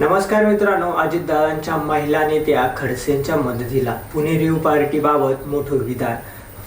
नमस्कार मित्रांनो अजितदादांच्या महिला नेत्या खडसेंच्या मदतीला पुणे रिव्ह पार्टीबाबत मोठं विधान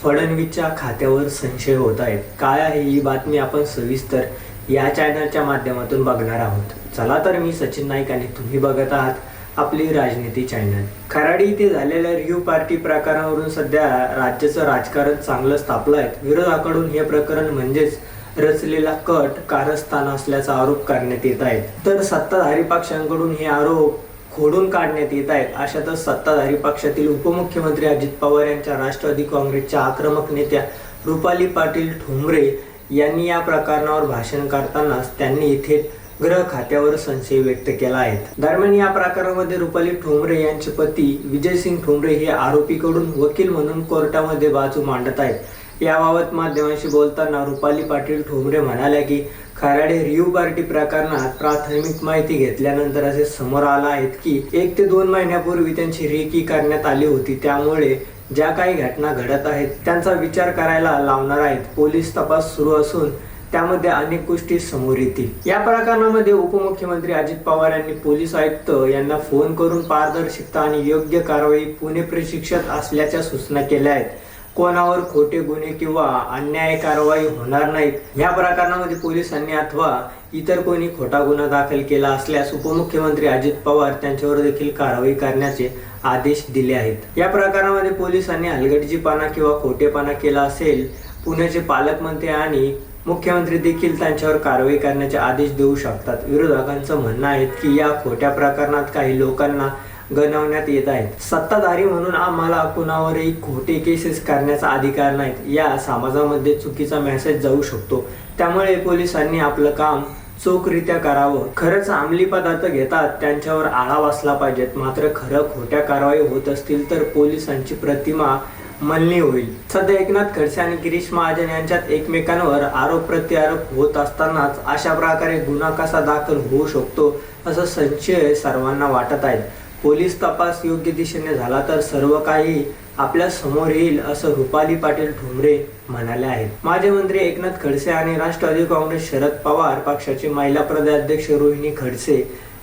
फडणवीसच्या खात्यावर संशय होत आहेत. काय आहे ही बातमी आपण सविस्तर या चॅनलच्या माध्यमातून बघणार आहोत. चला तर मी सचिन नाईक आणि तुम्ही बघत आहात आपली राजनीती चॅनल खराडी इथे झालेल्या रिव्ह पार्टी प्रकारावरून सध्या राज्याचं राजकारण चांगलं तापलं आहे विरोधाकडून हे प्रकरण म्हणजेच रचलेला कट कारस्थान असल्याचा आरोप करण्यात येत आहेत. तर सत्ताधारी पक्षांकडून हे आरोप खोडून काढण्यात येत आहेत. अशातच सत्ताधारी पक्षातील उपमुख्यमंत्री अजित पवार यांच्या राष्ट्रवादी काँग्रेसच्या आक्रमक नेत्या रुपाली पाटील ठोंबरे यांनी या प्रकरणावर भाषण करतानाच त्यांनी इथे ग्रह खात्यावर संशय व्यक्त केला आहे. दरम्यान या प्रकरणामध्ये रुपाली ठोंबरे यांचे पती विजयसिंग ठोंबरे हे आरोपीकडून वकील म्हणून कोर्टामध्ये बाजू मांडत आहेत. याबाबत माध्यमांशी बोलताना रुपाली पाटील ठोंबरे म्हणाल्या की खराडे रिव्ह पार्टी प्रकरणात प्राथमिक माहिती घेतल्यानंतर असे समोर आला आहेत की एक ते दोन महिन्यापूर्वी त्यांची रेकी करण्यात आली होती. त्यामुळे ज्या काही घटना घडत आहेत त्यांचा विचार करायला लावणार आहेत. पोलीस तपास सुरू असून त्यामध्ये अनेक गोष्टी समोर येतील. या प्रकरणामध्ये उपमुख्यमंत्री अजित पवार यांनी पोलीस आयुक्त यांना फोन करून पारदर्शकता आणि योग्य कारवाई पुणे प्रशिक्षक असल्याच्या सूचना केल्या आहेत. कोणावर खोटे गुन्हे किंवा अन्याय कारवाई होणार नाहीत या प्रकरणामध्ये पोलिसांनी अथवा इतर कोणी खोटा गुन्हा दाखल केला असल्यास उपमुख्यमंत्री अजित पवार त्यांच्यावर देखील कारवाई करण्याचे आदेश दिले आहेत. या प्रकरणामध्ये पोलिसांनी हलगर्जीपणा किंवा खोटेपणा केला असेल पुण्याचे पालकमंत्री आणि मुख्यमंत्री देखील त्यांच्यावर कारवाई करण्याचे आदेश देऊ शकतात. विरोधकांचं म्हणणं आहे की या खोट्या प्रकरणात काही लोकांना गणवण्यात येत आहेत. सत्ताधारी म्हणून आम्हाला कुणावरही खोटे केसेस करण्याचा अधिकार नाहीत. या समाजामध्ये चुकीचा मेसेज जाऊ शकतो. त्यामुळे पोलिसांनी आपलं काम चोखरित्या करावं. खरंच अंमली पदार्थ घेतात त्यांच्यावर आळा बसला पाहिजेत. मात्र खरं खोट्या कारवाई होत असतील तर पोलिसांची प्रतिमा मलनी होईल. सध्या एकनाथ खडसे आणि गिरीश महाजन यांच्यात एकमेकांवर आरोप प्रत्यारोप होत असतानाच अशा प्रकारे गुन्हा कसा दाखल होऊ शकतो असं संशय सर्वांना वाटत आहे पोलीस तपास योग्य दिशेने झाला तर सर्व काही आपल्यासमोर येईल असं रुपाली पाटील ठोंबरे म्हणाले आहेत. माजी मंत्री एकनाथ खडसे आणि राष्ट्रवादी काँग्रेस शरद पवार पक्षाचे महिला प्रदेशाध्यक्ष रोहिणी खडसे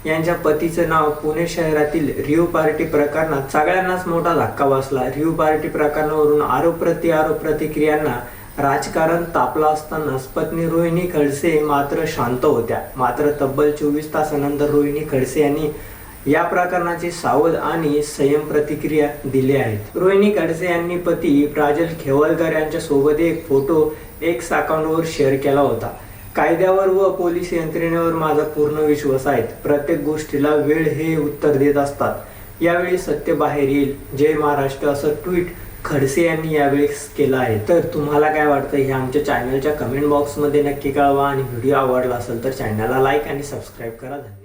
यांच्या पतीचं नाव पुणे शहरातील रिव्ह पार्टी प्रकरणात सगळ्यांनाच मोठा धक्का बसला. रिव्ह पार्टी प्रकरणावरून आरोप प्रत्यारोप प्रतिक्रियांना राजकारण तापलं असतानाच पत्नी रोहिणी खडसे मात्र शांत होत्या. मात्र तब्बल चोवीस तासानंतर रोहिणी खडसे यांनी या प्रकरणाची सावध आणि संयम प्रतिक्रिया दिली आहेत. रोहिणी खडसे यांनी पती प्राजल खेवलकर यांच्या सोबत एक फोटो एक्स अकाउंटवर शेअर केला होता. कायद्यावर व पोलीस यंत्रणेवर माझा पूर्ण विश्वास आहे. प्रत्येक गोष्टीला वेळ हे उत्तर देत असतात. यावेळी सत्य बाहेर येईल जय महाराष्ट्र असं ट्विट खडसे यांनी यावेळी केलं आहे. तर तुम्हाला काय वाटतं हे आमच्या चॅनलच्या कमेंट बॉक्समध्ये नक्की कळवा आणि व्हिडिओ आवडला असेल तर चॅनलला लाईक आणि सबस्क्राईब करा. धन्यवाद.